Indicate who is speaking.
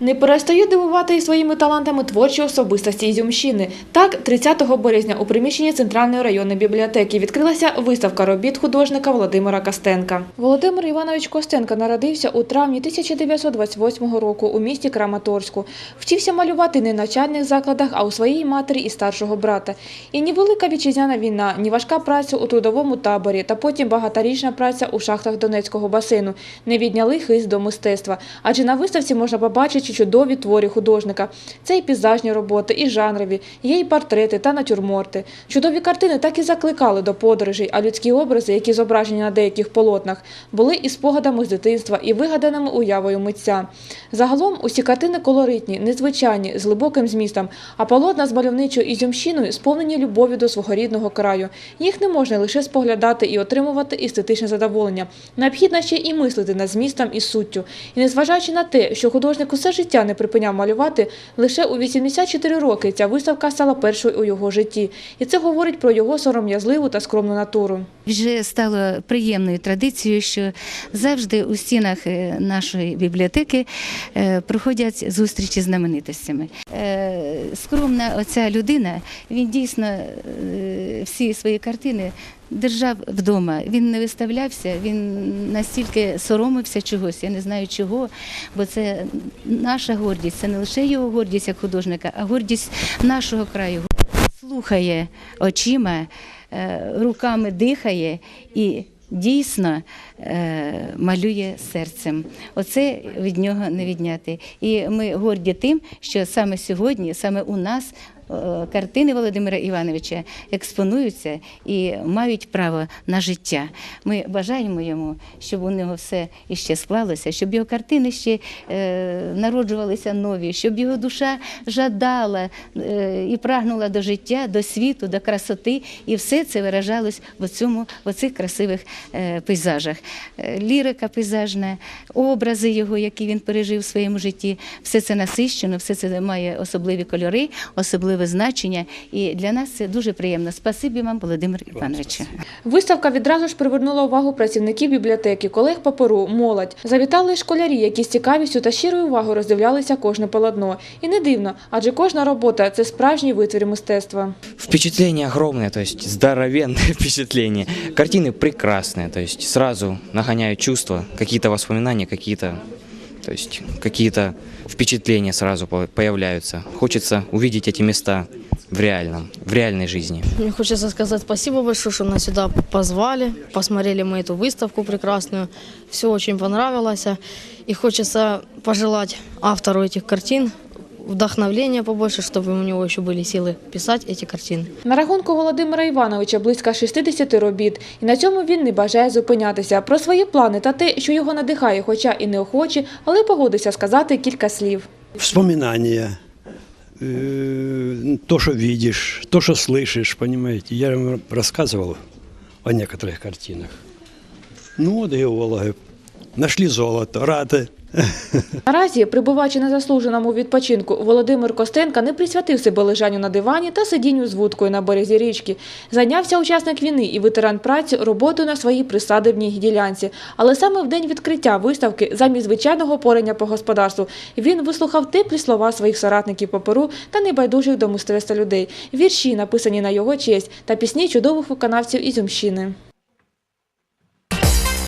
Speaker 1: Не перестають дивувати і своїми талантами творчі особистості Ізюмщини. Так, 30 березня у приміщенні Центральної районної бібліотеки відкрилася виставка робіт художника Володимира Костенка. Володимир Іванович Костенко народився у травні 1928 року у місті Краматорську. Вчився малювати не в навчальних закладах, а у своїй матері і старшого брата. І ні велика вітчизняна війна, ні важка праця у трудовому таборі та потім багаторічна праця у шахтах Донецького басейну не відняли хист до мистецтва. Адже на виставці можна побачити чудові твори художника. Це і пейзажні роботи, і жанрові, є і портрети та натюрморти. Чудові картини так і закликали до подорожей, а людські образи, які зображені на деяких полотнах, були і спогадами з дитинства, і вигаданими уявою митця. Загалом усі картини колоритні, незвичайні, з глибоким змістом, а полотна з мальовничою ізюмщиною сповнені любов'ю до свого рідного краю. Їх не можна лише споглядати і отримувати естетичне задоволення. Необхідно ще і мислити над змістом і суттю. І незважаючи на те, що художник усе життя не припиняв малювати, лише у 84 роки ця виставка стала першою у його житті. І це говорить про його сором'язливу та скромну натуру.
Speaker 2: Вже стало приємною традицією, що завжди у стінах е, нашої бібліотеки е, проходять зустрічі з знаменитостями. Е, Скромна оця людина, він дійсно всі свої картини держав вдома. Він не виставлявся, він настільки соромився чогось, я не знаю чого, бо це наша гордість, це не лише його гордість як художника, а гордість нашого краю. Слухає очима, е, руками дихає і дійсно е, малює серцем. Оце від нього не відняти. І ми горді тим, що саме сьогодні, саме у нас. Е, Картини Володимира Івановича експонуються і мають право на життя. Ми бажаємо йому, щоб у нього все іще склалося, щоб його картини ще е, народжувалися нові, щоб його душа жадала е, і прагнула до життя, до світу, до красоти, і все це виражалось в цьому, в цих красивих пейзажах. Лірика пейзажна, образи його, які він пережив в своєму житті, все це насищено, все це має особливі кольори, особливе значення. І для нас це дуже приємно. Спасибі вам, Володимир Іванович.
Speaker 1: Виставка відразу ж привернула увагу працівників бібліотеки, колег паперу, молодь. Завітали й школярі, які з цікавістю та щирою увагою роздивлялися кожне полотно. І не дивно, адже кожна робота це справжній витвір мистецтва.
Speaker 3: Впечатление огромное, то есть здоровенное впечатление. Картины прекрасные, то есть сразу нагоняют чувства, какие-то воспоминания, какие-то, то есть какие-то впечатления сразу по- появляются. Хочется увидеть эти места в реальном, в реальной жизни.
Speaker 4: Мне хочется сказать спасибо большое, что нас сюда позвали. Посмотрели мы эту выставку прекрасную. Все очень понравилось. И хочется пожелать автору этих картин вдохновения побольше, чтобы у него еще были силы писать эти картины.
Speaker 1: На рахунку Володимира Івановича близько 60 робіт, і на цьому він не бажає зупинятися. Про свої плани та те, що його надихає, хоча і неохоче, але погодився сказати кілька слів.
Speaker 5: вспоминания, э, то, что видишь, то, что слышишь, понимаете. Я вам рассказывал о некоторых картинах. Ну, вот геологи нашли золото, рады.
Speaker 1: Наразі, прибуваючи на заслуженому відпочинку, Володимир Костенка не присвятив себе лежанню на дивані та сидінню з вудкою на березі річки. Зайнявся учасник війни і ветеран праці роботою на своїй присадибній ділянці. Але саме в день відкриття виставки, замість звичайного порення по господарству, він вислухав теплі слова своїх соратників по перу та небайдужих до мистецтва людей, вірші, написані на його честь, та пісні чудових виконавців Ізюмщини.